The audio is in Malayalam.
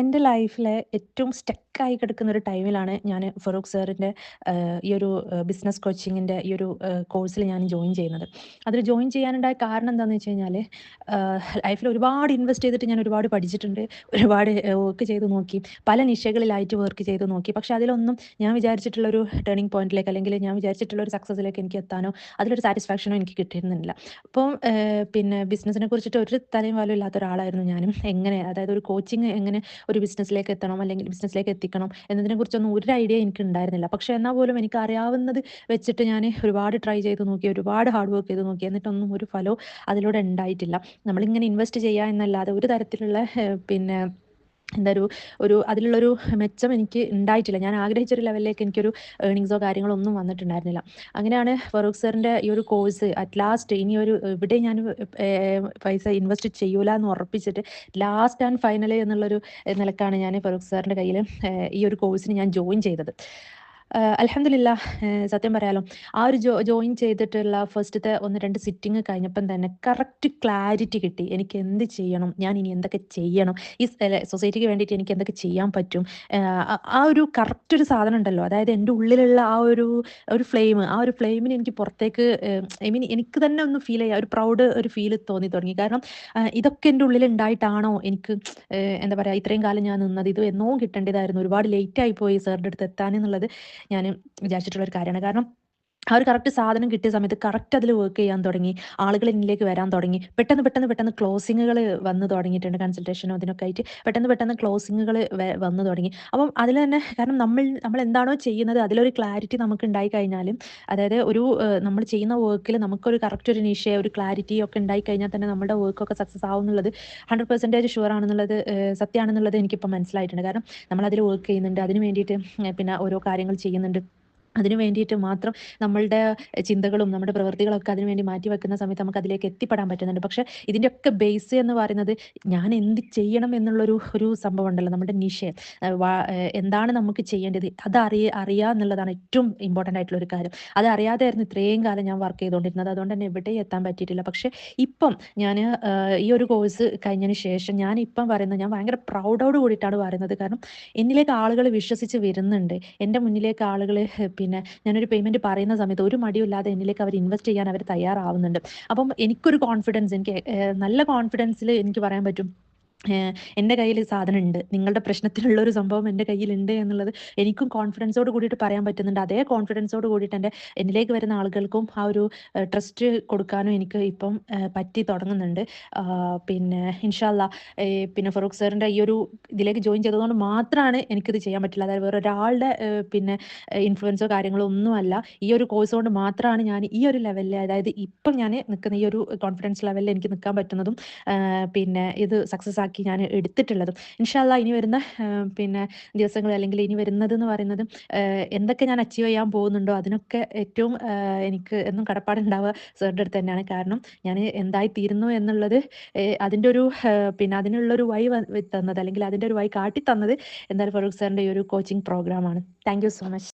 എന്റെ ലൈഫിലെ ഏറ്റവും സ്റ്റക്കായി കിടക്കുന്ന ഒരു ടൈമിലാണ് ഞാൻ ഫറൂഖ് സാറിന്റെ ഈ ഒരു ബിസിനസ് കോച്ചിങ്ങിന്റെ ഈ ഒരു കോഴ്സിൽ ഞാൻ ജോയിൻ ചെയ്യുന്നത്. അതിൽ ജോയിൻ ചെയ്യാനുണ്ടായ കാരണം എന്താണെന്ന് വെച്ച് കഴിഞ്ഞാൽ ലൈഫിൽ ഒരുപാട് ഇൻവെസ്റ്റ് ചെയ്തിട്ട് ഞാൻ ഒരുപാട് പഠിച്ചിട്ടുണ്ട്. ഒരുപാട് വർക്ക് ചെയ്ത് നോക്കി. പല നിശകളിലായിട്ട് വർക്ക് ചെയ്ത് നോക്കി. പക്ഷേ അതിലൊന്നും ഞാൻ വിചാരിച്ചിട്ടുള്ള ഒരു ടേണിംഗ് പോയിന്റിലേക്ക് അല്ലെങ്കിൽ ഞാൻ വിചാരിച്ചിട്ടുള്ള ഒരു സക്സസിലേക്ക് എനിക്ക് എത്താനോ അതിലൊരു സാറ്റിസ്ഫാക്ഷനോ എനിക്ക് കിട്ടിയിരുന്നില്ല. അപ്പം പിന്നെ ബിസിനസ്സിനെ കുറിച്ചിട്ട് ഒരു തലയും വാലും ഇല്ലാത്ത ഒരാളായിരുന്നു ഞാനും. എങ്ങനെ അതായത് ഒരു കോച്ചിങ് എങ്ങനെ ഒരു ബിസിനസ്സിലേക്ക് എത്തണം അല്ലെങ്കിൽ ബിസിനസ്സിലേക്ക് എത്തിക്കണം എന്നതിനെ കുറിച്ചൊന്നും ഒരു ഐഡിയ എനിക്ക് ഉണ്ടായിരുന്നില്ല പക്ഷെ എന്നാൽ പോലും എനിക്ക് അറിയാവുന്നത് വെച്ചിട്ട് ഞാൻ ഒരുപാട് ട്രൈ ചെയ്ത് നോക്കി ഒരുപാട് ഹാർഡ് വർക്ക് ചെയ്ത് നോക്കി എന്നിട്ടൊന്നും ഒരു ഫലവും അതിലൂടെ ഉണ്ടായിട്ടില്ല. നമ്മളിങ്ങനെ ഇൻവെസ്റ്റ് ചെയ്യുക എന്നല്ലാതെ ഒരു തരത്തിലുള്ള പിന്നെ എന്താ ഒരു ഒരു അതിലുള്ളൊരു മെച്ചം എനിക്ക് ഉണ്ടായിട്ടില്ല. ഞാൻ ആഗ്രഹിച്ചൊരു ലെവലിലേക്ക് എനിക്കൊരു ഏണിങ്സോ കാര്യങ്ങളോ ഒന്നും വന്നിട്ടുണ്ടായിരുന്നില്ല. അങ്ങനെയാണ് ഫറൂഖ് സാറിന്റെ ഈ ഒരു കോഴ്സ് അറ്റ് ലാസ്റ്റ് ഇനി ഒരു ഇവിടെ ഞാൻ പൈസ ഇൻവെസ്റ്റ് ചെയ്യൂല എന്ന് ഉറപ്പിച്ചിട്ട് ലാസ്റ്റ് ആൻഡ് ഫൈനലി എന്നുള്ളൊരു നിലക്കാണ് ഞാൻ ഫറൂഖ് സാറിന്റെ കയ്യിൽ ഈ ഒരു കോഴ്സിന് ഞാൻ ജോയിൻ ചെയ്തത്. അലഹമില്ല സത്യം പറയാലോ ആ ഒരു ജോ ജോയിൻ ചെയ്തിട്ടുള്ള ഫസ്റ്റത്തെ ഒന്ന് രണ്ട് സിറ്റിംഗ് കഴിഞ്ഞപ്പം തന്നെ കറക്റ്റ് ക്ലാരിറ്റി കിട്ടി. എനിക്ക് എന്ത് ചെയ്യണം? ഞാൻ ഇനി എന്തൊക്കെ ചെയ്യണം? ഈ സൊസൈറ്റിക്ക് വേണ്ടിയിട്ട് എനിക്ക് എന്തൊക്കെ ചെയ്യാൻ പറ്റും? ആ ഒരു കറക്റ്റ് ഒരു സാധനം ഉണ്ടല്ലോ. അതായത് എന്റെ ഉള്ളിലുള്ള ആ ഒരു ഒരു ഫ്ലെയിം ആ ഒരു ഫ്ലെയിമിന് എനിക്ക് പുറത്തേക്ക് ഐ മീൻ എനിക്ക് തന്നെ ഒന്ന് ഫീൽ ചെയ്യാം. ഒരു പ്രൗഡ് ഒരു ഫീൽ തോന്നി തുടങ്ങി. കാരണം ഇതൊക്കെ എന്റെ ഉള്ളിൽ ഉണ്ടായിട്ടാണോ എനിക്ക് എന്താ പറയുക ഇത്രയും കാലം ഞാൻ നിന്നത്? ഇത് എന്നോ കിട്ടേണ്ടതായിരുന്നു. ഒരുപാട് ലേറ്റ് ആയി പോയി സാറിന്റെ അടുത്ത് എത്താൻ എന്നുള്ളത്. ഞാൻ വിചാരിച്ചിട്ടുള്ള ഒരു കാര്യമാണ്. കാരണം ആ ഒരു കറക്റ്റ് സാധനം കിട്ടിയ സമയത്ത് കറക്റ്റ് അതിൽ വർക്ക് ചെയ്യാൻ തുടങ്ങി. ആളുകൾ എന്നിലേക്ക് വരാൻ തുടങ്ങി. പെട്ടെന്ന് പെട്ടെന്ന് പെട്ടെന്ന് ക്ലോസിങ്ങുകൾ വന്ന് തുടങ്ങിയിട്ടുണ്ട് കൺസൾട്ടേഷനോ അതിനൊക്കെ ആയിട്ട്. പെട്ടെന്ന് പെട്ടെന്ന് ക്ലോസിങ്ങുകൾ വന്നു തുടങ്ങി. അപ്പം അതിൽ തന്നെ കാരണം നമ്മൾ നമ്മൾ എന്താണോ ചെയ്യുന്നത് അതിലൊരു ക്ലാരിറ്റി നമുക്ക് ഉണ്ടായി കഴിഞ്ഞാലും അതായത് ഒരു നമ്മൾ ചെയ്യുന്ന വർക്കിൽ നമുക്കൊരു കറക്റ്റ് ഒരു നിഷ ഒരു ക്ലാരിറ്റി ഒക്കെ ഉണ്ടായി കഴിഞ്ഞാൽ തന്നെ നമ്മുടെ വർക്കൊക്കെ സക്സസ് ആവും എന്നുള്ളത് ഹൺഡ്രഡ് പെർസെന്റേജ് ഷുവർ ആണെന്നുള്ളത് സത്യമാണെന്നുള്ളത് എനിക്കിപ്പോൾ മനസ്സിലായിട്ടുണ്ട്. കാരണം നമ്മൾ അതിൽ വർക്ക് ചെയ്യുന്നുണ്ട്. അതിന് വേണ്ടിയിട്ട് പിന്നെ ഓരോ കാര്യങ്ങൾ ചെയ്യുന്നുണ്ട്. അതിനു വേണ്ടിയിട്ട് മാത്രം നമ്മളുടെ ചിന്തകളും നമ്മുടെ പ്രവൃത്തികളൊക്കെ അതിനു വേണ്ടി മാറ്റി വെക്കുന്ന സമയത്ത് നമുക്ക് അതിലേക്ക് എത്തിപ്പെടാൻ പറ്റുന്നുണ്ട്. പക്ഷേ ഇതിന്റെയൊക്കെ ബേസ് എന്ന് പറയുന്നത് ഞാൻ എന്ത് ചെയ്യണം എന്നുള്ളൊരു ഒരു സംഭവം ഉണ്ടല്ലോ നമ്മുടെ നിഷയം എന്താണ് നമുക്ക് ചെയ്യേണ്ടത്? അത് അറിയ അറിയുക എന്നുള്ളതാണ് ഏറ്റവും ഇമ്പോർട്ടന്റ് ആയിട്ടുള്ള ഒരു കാര്യം. അത് അറിയാതെയായിരുന്നു ഇത്രയും കാലം ഞാൻ വർക്ക് ചെയ്തുകൊണ്ടിരുന്നത്. അതുകൊണ്ട് തന്നെ എവിടെയും എത്താൻ പറ്റിയിട്ടില്ല. പക്ഷേ ഇപ്പം ഞാൻ ഈ ഒരു കോഴ്സ് കഴിഞ്ഞതിന് ശേഷം ഞാൻ ഇപ്പം പറയുന്നത് ഞാൻ ഭയങ്കര പ്രൗഡോട് കൂടിയിട്ടാണ് പറയുന്നത്. കാരണം എന്നിലേക്ക് ആളുകൾ വിശ്വസിച്ച് വരുന്നുണ്ട്. എന്റെ മുന്നിലേക്ക് ആളുകൾ പിന്നെ ഞാനൊരു പേയ്മെന്റ് പറയുന്ന സമയത്ത് ഒരു മടിയില്ലാതെ എന്നിലേക്ക് അവർ ഇൻവെസ്റ്റ് ചെയ്യാൻ അവർ തയ്യാറാവുന്നുണ്ട്. അപ്പം എനിക്കൊരു കോൺഫിഡൻസ് എനിക്ക് നല്ല കോൺഫിഡൻസിൽ എനിക്ക് പറയാൻ പറ്റും. എന്റെ കയ്യിൽ സാധനം ഉണ്ട് നിങ്ങളുടെ പ്രശ്നത്തിലുള്ള ഒരു സംഭവം എന്റെ കയ്യിലുണ്ട് എന്നുള്ളത് എനിക്കും കോൺഫിഡൻസോട് കൂടിയിട്ട് പറയാൻ പറ്റുന്നുണ്ട്. അതേ കോൺഫിഡൻസോട് കൂടിയിട്ട് എന്റെ എന്നിലേക്ക് വരുന്ന ആളുകൾക്കും ആ ഒരു ട്രസ്റ്റ് കൊടുക്കാനും എനിക്ക് ഇപ്പം പറ്റി തുടങ്ങുന്നുണ്ട്. പിന്നെ ഇൻഷാല്ല പിന്നെ ഫറൂഖ് സാറിന്റെ ഈ ഒരു ഇതിലേക്ക് ജോയിൻ ചെയ്തതുകൊണ്ട് മാത്രമാണ് എനിക്കിത് ചെയ്യാൻ പറ്റില്ല. അതായത് വേറെ ഒരാളുടെ പിന്നെ ഇൻഫ്ലുവൻസോ കാര്യങ്ങളോ ഒന്നുമല്ല. ഈ ഒരു കോഴ്സ് കൊണ്ട് മാത്രമാണ് ഞാൻ ഈ ഒരു ലെവലിൽ അതായത് ഇപ്പം ഞാൻ നിൽക്കുന്ന ഈ ഒരു കോൺഫിഡൻസ് ലെവലിൽ എനിക്ക് നിൽക്കാൻ പറ്റുന്നതും പിന്നെ ഇത് സക്സസ് ആക്കി ആക്കി ഞാൻ എടുത്തിട്ടുള്ളതും. ഇൻഷാല്ല ഇനി വരുന്ന പിന്നെ ദിവസങ്ങൾ അല്ലെങ്കിൽ ഇനി വരുന്നത് എന്ന് പറയുന്നത് എന്തൊക്കെ ഞാൻ അച്ചീവ് ചെയ്യാൻ പോകുന്നുണ്ടോ അതിനൊക്കെ ഏറ്റവും എനിക്ക് എന്നും കടപ്പാടുണ്ടാവുക സാറിന്റെ അടുത്ത് തന്നെയാണ്. കാരണം ഞാൻ എന്തായി തീരുന്നു എന്നുള്ളത് അതിന്റെ ഒരു പിന്നെ അതിനുള്ളൊരു വഴി തന്നത് അല്ലെങ്കിൽ അതിന്റെ ഒരു വഴി കാട്ടി തന്നത് എന്തായാലും ഫറൂഖ് സാറിന്റെ ഈ ഒരു കോച്ചിങ് പ്രോഗ്രാമാണ് താങ്ക് സോ മച്ച്